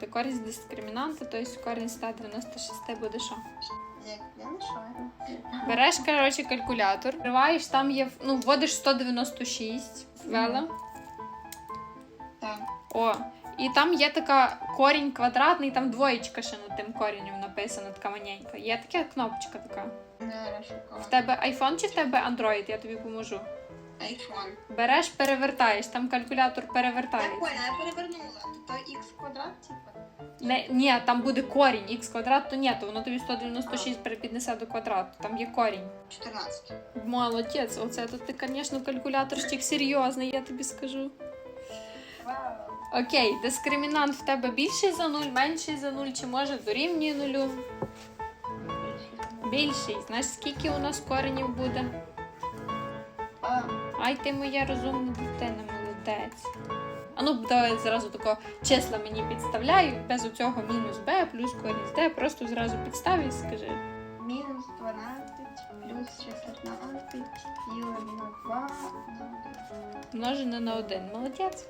Ти корінь з дискримінанта, тобто корінь 196 буде що? Я не шарю. Береш, коротше, калькулятор, відкриваєш, там є, ну, вводиш 196, ввела. Так. О, і там є така корінь квадратний, там двоєчка ще над тим корінням написана, така маленька. Є така кнопочка така. Не розшукала. В тебе iPhone чи в тебе Android? Я тобі поможу. Айфон. Береш, перевертаєш, там калькулятор Я перевертається. поняла, я перевернула. То х квадрат, типа? Не, ні, там буде корінь, х квадрат, то ні, то воно тобі 196 перепіднесе до квадрату, там є корінь. 14. Молодець, оце тут ти, звісно, калькуляторщик серйозний, я тобі скажу. Вау. Окей, дискримінант в тебе більший за 0, менший за 0, чи може дорівнює нулю? Більший. Знаєш, скільки у нас коренів буде? Ай, ти моя розумна дитина, молодець. А ну, давай зразу тако числа мені підставляй, без оцього мінус Б, плюс корінь з d, просто зразу підстав і скажи. мінус 12 плюс 16 ділимо на 2 на 1. Множене на 1. Молодець.